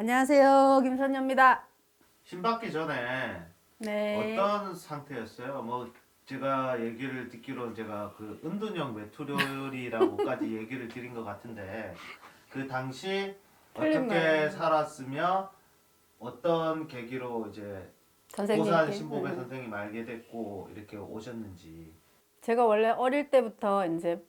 안녕하세요. 김선녀입니다. 신 받기 전에 네. 어떤 상태였어요? 뭐 제가 얘기를 듣기로 제가 그 은둔형 메투리라고까지 얘기를 드린 것 같은데 그 당시 어떻게. 살았으며 어떤 계기로 이제 선생님께. 고산 신보배 네. 선생님 알게 됐고 이렇게 오셨는지 제가 원래 어릴 때부터 이제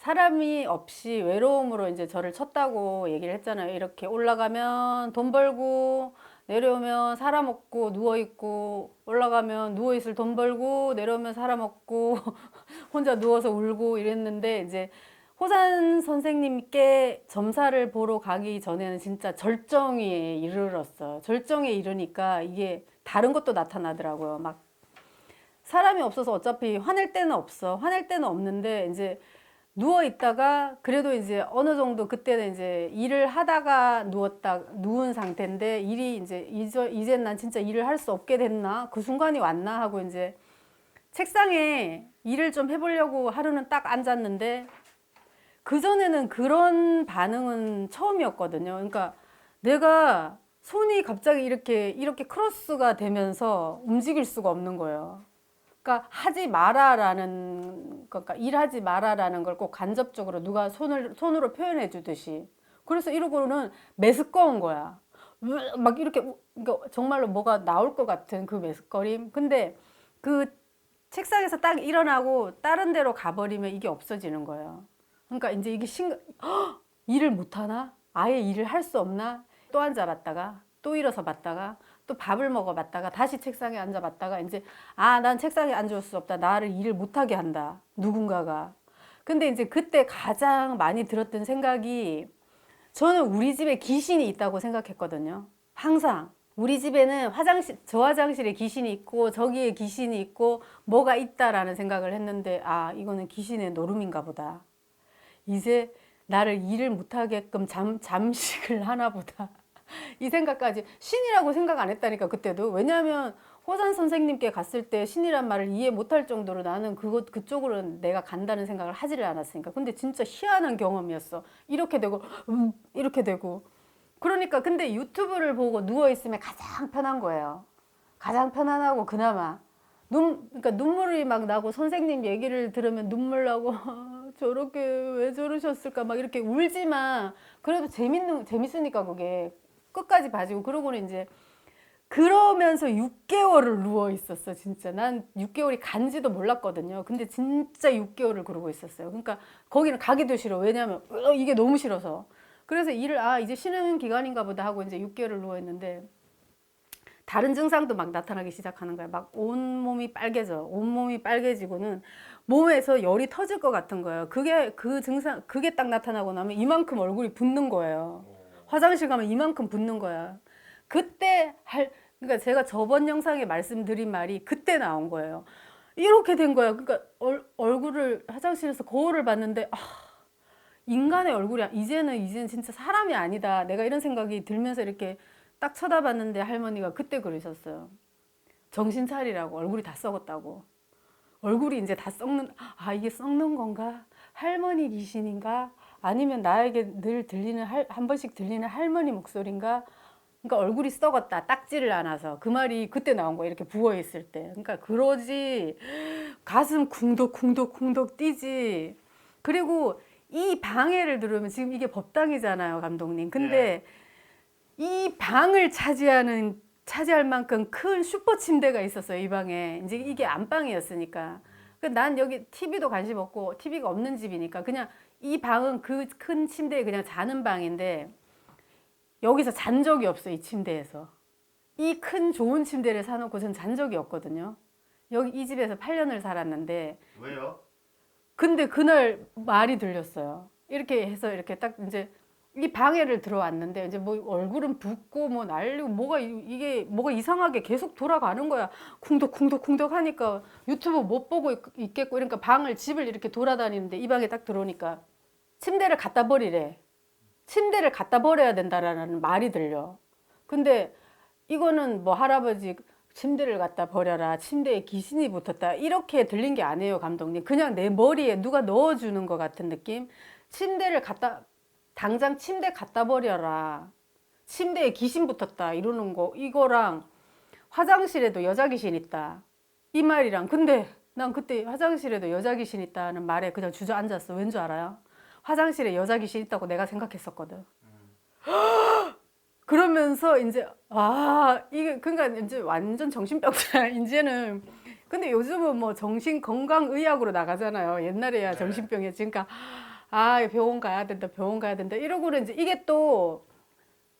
사람이 없이 외로움으로 이제 저를 쳤다고 얘기를 했잖아요. 이렇게 올라가면 돈 벌고 내려오면 사람 없고 누워 있고 올라가면 누워 있을 돈 벌고 내려오면 사람 없고 혼자 누워서 울고 이랬는데 이제 호산 선생님께 점사를 보러 가기 전에는 진짜 절정에 이르렀어요. 절정에 이르니까 이게 다른 것도 나타나더라고요. 막 사람이 없어서 어차피 화낼 때는 없어. 화낼 때는 없는데 이제 누워 있다가 그래도 이제 어느 정도 그때는 이제 일을 하다가 누웠다 누운 상태인데 일이 이제 이제 이제 난 진짜 일을 할 수 없게 됐나 그 순간이 왔나 하고 이제 책상에 일을 좀 해보려고 하루는 딱 앉았는데 그 전에는 그런 반응은 처음이었거든요. 그러니까 내가 손이 갑자기 이렇게 이렇게 크로스가 되면서 움직일 수가 없는 거예요. 그러니까 하지 마라라는 그러니까 일하지 마라라는 걸 꼭 간접적으로 누가 손을 손으로 표현해 주듯이 그래서 이러고는 메스꺼운 거야. 으, 막 이렇게 우- 그러니까 정말로 뭐가 나올 것 같은 그 메스꺼림. 근데 그 책상에서 딱 일어나고 다른 데로 가버리면 이게 없어지는 거예요. 그러니까 이제 이게 신 헉! 일을 못 하나? 아예 일을 할 수 없나? 또 앉아봤다가 또 일어서 봤다가 또 밥을 먹어봤다가 다시 책상에 앉아봤다가 이제 아 난 책상에 앉을 수 없다. 나를 일을 못하게 한다. 누군가가. 근데 이제 그때 가장 많이 들었던 생각이 저는 우리 집에 귀신이 있다고 생각했거든요. 항상. 우리 집에는 화장실 저 화장실에 귀신이 있고 저기에 귀신이 있고 뭐가 있다라는 생각을 했는데 아 이거는 귀신의 노름인가 보다. 이제 나를 일을 못하게끔 잠, 잠식을 하나 보다. 이 생각까지 신이라고 생각 안 했다니까 그때도. 왜냐하면 호산 선생님께 갔을 때 신이란 말을 이해 못할 정도로 나는 그것 그쪽으로는 내가 간다는 생각을 하지를 않았으니까. 근데 진짜 희한한 경험이었어. 이렇게 되고 음, 이렇게 되고. 그러니까 근데 유튜브를 보고 누워 있으면 가장 편한 거예요. 가장 편안하고 그나마. 눈 그러니까 눈물이 막 나고 선생님 얘기를 들으면 눈물 나고 저렇게 왜 저러셨을까? 막 이렇게 울지만 그래도 재밌는 재밌으니까 그게 끝까지 봐주고 그러고는 이제 그러면서 6개월을 누워 있었어 진짜 난 6개월이 간지도 몰랐거든요 근데 진짜 6개월을 그러고 있었어요 그러니까 거기는 가기도 싫어 왜냐면 으, 이게 너무 싫어서 그래서 일을 아 이제 쉬는 기간인가 보다 하고 이제 6개월을 누워 있는데 다른 증상도 막 나타나기 시작하는 거야. 막 온몸이 빨개져. 온몸이 빨개지고는 몸에서 열이 터질 것 같은 거예요. 그게 그 증상, 그게 딱 나타나고 나면 이만큼 얼굴이 붓는 거예요. 화장실 가면 이만큼 붓는 거야. 그때 할, 그러니까 제가 저번 영상에 말씀드린 말이 그때 나온 거예요. 이렇게 된 거야. 그러니까 얼, 얼굴을 화장실에서 거울을 봤는데, 아, 인간의 얼굴이, 이제는, 이제는 진짜 사람이 아니다. 내가 이런 생각이 들면서 이렇게 딱 쳐다봤는데 할머니가 그때 그러셨어요. 정신 차리라고 얼굴이 다 썩었다고. 얼굴이 이제 다 썩는 아 이게 썩는 건가? 할머니 귀신인가? 아니면 나에게 늘 들리는 할, 한 번씩 들리는 할머니 목소리인가? 그러니까 얼굴이 썩었다. 딱지를 안아서 그 말이 그때 나온 거예요. 이렇게 부어 있을 때. 그러니까 그러지 가슴 쿵덕쿵덕쿵덕 뛰지. 그리고 이 방해를 들으면 지금 이게 법당이잖아요, 감독님. 근데 이 방을 차지하는 차지할 만큼 큰 슈퍼 침대가 있었어요 이 방에 이제 이게 안방이었으니까 그난 여기 TV도 관심 없고 TV가 없는 집이니까 그냥 이 방은 그 큰 침대에 그냥 자는 방인데 여기서 잔 적이 없어 이 침대에서 이 큰 좋은 침대를 사놓고 전 잔 적이 없거든요 여기 이 집에서 8년을 살았는데 왜요? 근데 그날 말이 들렸어요. 이렇게 해서 이렇게 딱 이제 이 방에를 들어왔는데 이제 뭐 얼굴은 붓고 뭐 날리고 뭐가 이- 이게 뭐가 이상하게 계속 돌아가는 거야. 쿵덕쿵덕 쿵덕 하니까 유튜브 못 보고 있- 있겠고 그러니까 방을 집을 이렇게 돌아다니는데 이 방에 딱 들어오니까 침대를 갖다 버리래. 침대를 갖다 버려야 된다라는 말이 들려. 근데 이거는 뭐 할아버지 침대를 갖다 버려라. 침대에 귀신이 붙었다. 이렇게 들린 게 아니에요, 감독님. 그냥 내 머리에 누가 넣어주는 것 같은 느낌? 침대를 갖다, 당장 침대 갖다 버려라. 침대에 귀신 붙었다 이러는 거 이거랑 화장실에도 여자 귀신 있다 이 말이랑 근데 난 그때 화장실에도 여자 귀신 있다는 말에 그냥 주저앉았어 왠 줄 알아요? 화장실에 여자 귀신 있다고 내가 생각했었거든. 그러면서 이제 아 이게 그러니까 이제 완전 정신병자 이제는 근데 요즘은 뭐 정신 건강 의학으로 나가잖아요. 옛날에야 네. 정신병이었지. 그러니까 아 병원 가야 된다, 병원 가야 된다 이러고는 이제 이게 또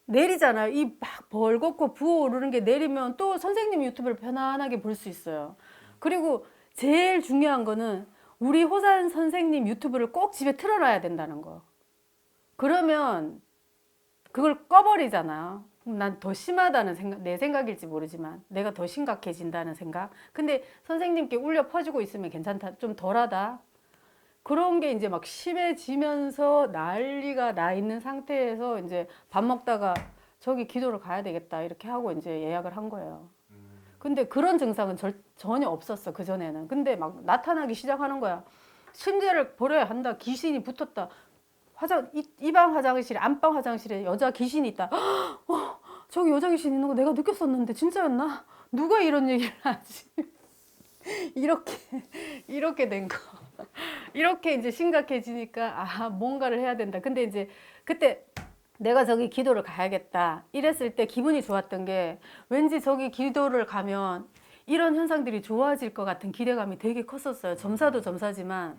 내리잖아요. 이 막 벌겋고 부어오르는 게 내리면 또 선생님 유튜브를 편안하게 볼 수 있어요. 그리고 제일 중요한 거는 우리 호산 선생님 유튜브를 꼭 집에 틀어놔야 된다는 거. 그러면 그걸 꺼버리잖아요. 난 더 심하다는 생각, 내 생각일지 모르지만 내가 더 심각해진다는 생각. 근데 선생님께 울려 퍼지고 있으면 괜찮다, 좀 덜하다. 그런 게 이제 막 심해지면서 난리가 나 있는 상태에서 이제 밥 먹다가 저기 기도를 가야 되겠다 이렇게 하고 이제 예약을 한 거예요. 음, 근데 그런 증상은 절, 전혀 없었어 그 전에는. 근데 막 나타나기 시작하는 거야. 침대를 버려야 한다. 귀신이 붙었다. 화장 이방 화장실에 안방 화장실에 여자 귀신이 있다. 어, 저기 여자 귀신 있는 거 내가 느꼈었는데 진짜였나? 누가 이런 얘기를 하지? 이렇게 이렇게 된 거. 이렇게 이제 심각해지니까 아 뭔가를 해야 된다. 근데 이제 그때 내가 저기 기도를 가야겠다. 이랬을 때 기분이 좋았던 게 왠지 저기 기도를 가면 이런 현상들이 좋아질 것 같은 기대감이 되게 컸었어요. 점사도 점사지만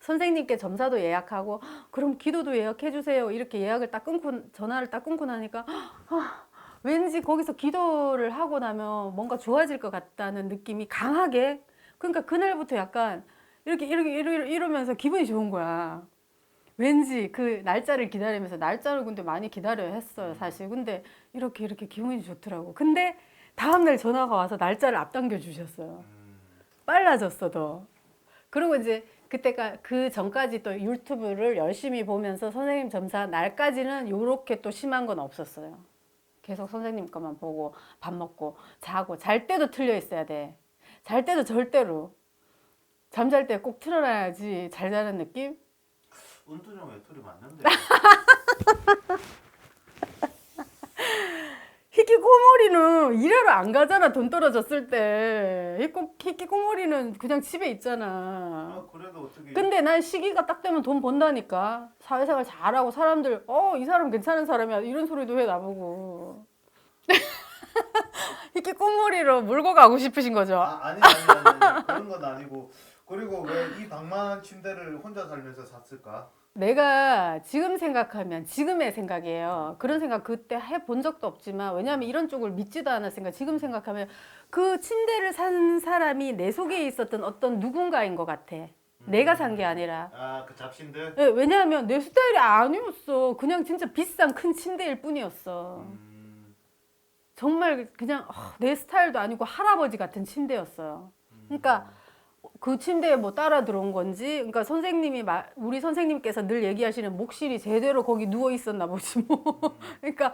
선생님께 점사도 예약하고 그럼 기도도 예약해 주세요. 이렇게 예약을 딱 끊고 전화를 딱 끊고 나니까 아, 왠지 거기서 기도를 하고 나면 뭔가 좋아질 것 같다는 느낌이 강하게 그러니까 그날부터 약간 이렇게 이렇게 이러, 이러면서 기분이 좋은 거야. 왠지 그 날짜를 기다리면서 날짜를 근데 많이 기다려야 했어요 사실. 근데 이렇게 이렇게 기분이 좋더라고. 근데 다음날 전화가 와서 날짜를 앞당겨 주셨어요. 음, 빨라졌어 더. 그리고 이제 그때가 그 전까지 또 유튜브를 열심히 보면서 선생님 점사 날까지는 요렇게 또 심한 건 없었어요. 계속 선생님 것만 보고 밥 먹고 자고 잘 때도 틀려 있어야 돼잘 때도 절대로 잠잘 때 꼭 틀어놔야지 잘 자는 느낌 은둔형 외톨이 맞는데. 히키코모리는 일하러 안 가잖아 돈 떨어졌을 때. 히코, 히키코모리는 그냥 집에 있잖아. 아 그래도 어떻게? 근데 난 시기가 딱 되면 돈 번다니까. 사회생활 잘하고 사람들 어 이 사람 괜찮은 사람이야. 이런 소리도 해 나보고. 히키코모리로 물고 가고 싶으신 거죠? 아 아니 아니 아니, 아니. 그런 건 아니고 그리고 왜 이 방만한 침대를 혼자 살면서 샀을까? 내가 지금 생각하면 지금의 생각이에요. 그런 생각 그때 해 본 적도 없지만 왜냐하면 이런 쪽을 믿지도 않았으니까 지금 생각하면 그 침대를 산 사람이 내 속에 있었던 어떤 누군가인 것 같아. 내가 산 게 아니라. 아 그 잡신들. 예, 왜냐하면 내 스타일이 아니었어. 그냥 진짜 비싼 큰 침대일 뿐이었어. 음, 정말 그냥 어, 내 스타일도 아니고 할아버지 같은 침대였어요. 그러니까 그 침대에 뭐 따라 들어온 건지, 그러니까 선생님이 마- 우리 선생님께서 늘 얘기하시는 목실이 제대로 거기 누워 있었나 보지 뭐. 그러니까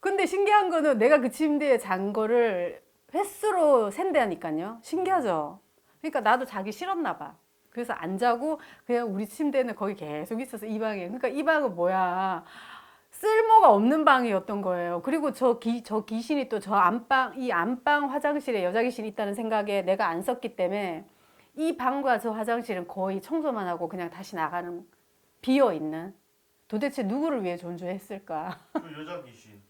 근데 신기한 거는 내가 그 침대에 잔 거를 횟수로 센다니까요. 신기하죠. 그러니까 나도 자기 싫었나 봐. 그래서 안 자고 그냥 우리 침대는 거기 계속 있어서 이 방에. 그러니까 이 방은 뭐야? 쓸모가 없는 방이었던 거예요. 그리고 저, 기, 저 귀신이 또 저 안방, 이 안방 화장실에 여자 귀신이 있다는 생각에 내가 안 썼기 때문에 이 방과 저 화장실은 거의 청소만 하고 그냥 다시 나가는 비어 있는 도대체 누구를 위해 존재했을까? 그 여자 귀신.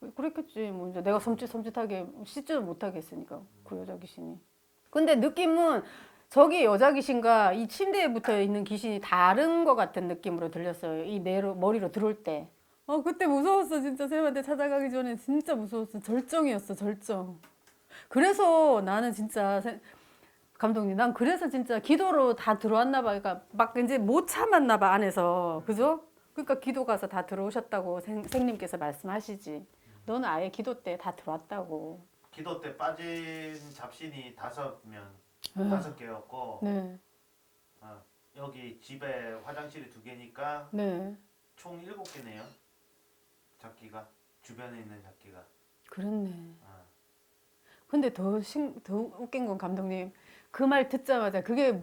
그랬겠지. 뭐 이제 내가 섬찟 섬찟하게 씻지도 못하게 했으니까 그 여자 귀신이. 근데 느낌은 저기 여자 귀신과 이 침대에 붙어 있는 귀신이 다른 것 같은 느낌으로 들렸어요. 이 내로 머리로 들어올 때. 아 그때 무서웠어 진짜 쌤한테 찾아가기 전에 진짜 무서웠어. 절정이었어 절정. 그래서 나는 진짜 세- 감독님 난 그래서 진짜 기도로 다 들어왔나 봐. 그러니까 막 이제 못 참았나 봐 안에서 그죠? 그러니까 기도 가서 다 들어오셨다고 생, 생님께서 말씀하시지. 너는 아예 기도 때 다 들어왔다고. 기도 때 빠진 잡신이 다섯 명, 네. 다섯 개였고 네, 어, 여기 집에 화장실이 두 개니까 네, 총 일곱 개네요. 잡기가 주변에 있는 잡기가. 그렇네. 어. 근데 더, 신, 더 웃긴 건 감독님 그 말 듣자마자 그게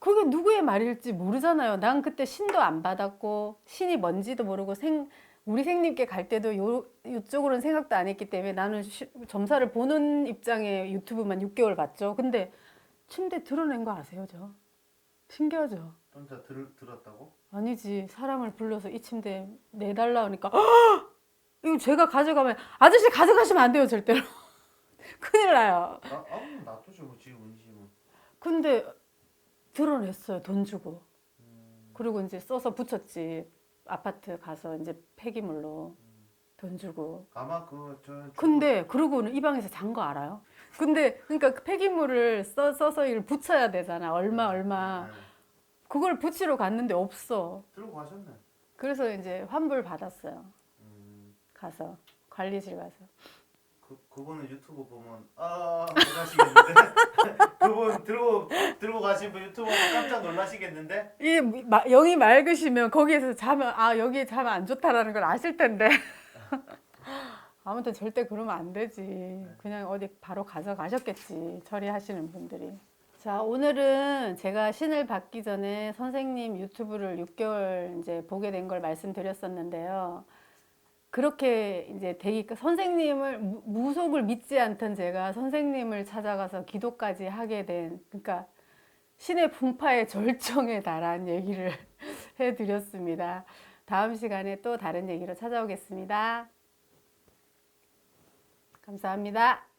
그게 누구의 말일지 모르잖아요. 난 그때 신도 안 받았고 신이 뭔지도 모르고 생 우리 생님께 갈 때도 요 이쪽으로는 생각도 안 했기 때문에 나는 시- 점사를 보는 입장에 유튜브만 6개월 봤죠. 근데 침대 드러낸 거 아세요, 저? 신기하죠? 혼자 들, 들었다고? 아니지 사람을 불러서 이 침대 내달라 하니까 "헉! 이거 제가 가져가면 아저씨 가져가시면 안 돼요 절대로 큰일 나요 나, 아, 놔두죠 뭐 지금 근데 드러냈어요 돈 주고. 그리고 이제 써서 붙였지. 아파트 가서 이제 폐기물로 돈 주고. 아마 그저 근데 그러고는 이 방에서 잔 거 알아요? 근데 그러니까 그 폐기물을 써, 써서 이걸 붙여야 되잖아. 얼마 얼마. 네. 그걸 붙이러 갔는데 없어. 들고 가셨네. 그래서 이제 환불 받았어요. 음, 가서 관리실 가서. 그, 그분은 유튜브 보면 아 놀라시겠는데 들고 들고 가신 분 보면 깜짝 놀라시겠는데? 이 마- 영이 맑으시면 거기에서 자면 아 여기 자면 안 좋다라는 걸 아실 텐데. 아무튼 절대 그러면 안 되지. 그냥 어디 바로 가져가셨겠지 처리하시는 분들이. 자 오늘은 제가 신을 받기 전에 선생님 유튜브를 6개월 이제 보게 된 걸 말씀드렸었는데요 그렇게 이제 되기 선생님을 무- 무속을 믿지 않던 제가 선생님을 찾아가서 기도까지 하게 된 그러니까 신의 분파의 절정에 달한 얘기를 해드렸습니다. 다음 시간에 또 다른 얘기로 찾아오겠습니다. 감사합니다.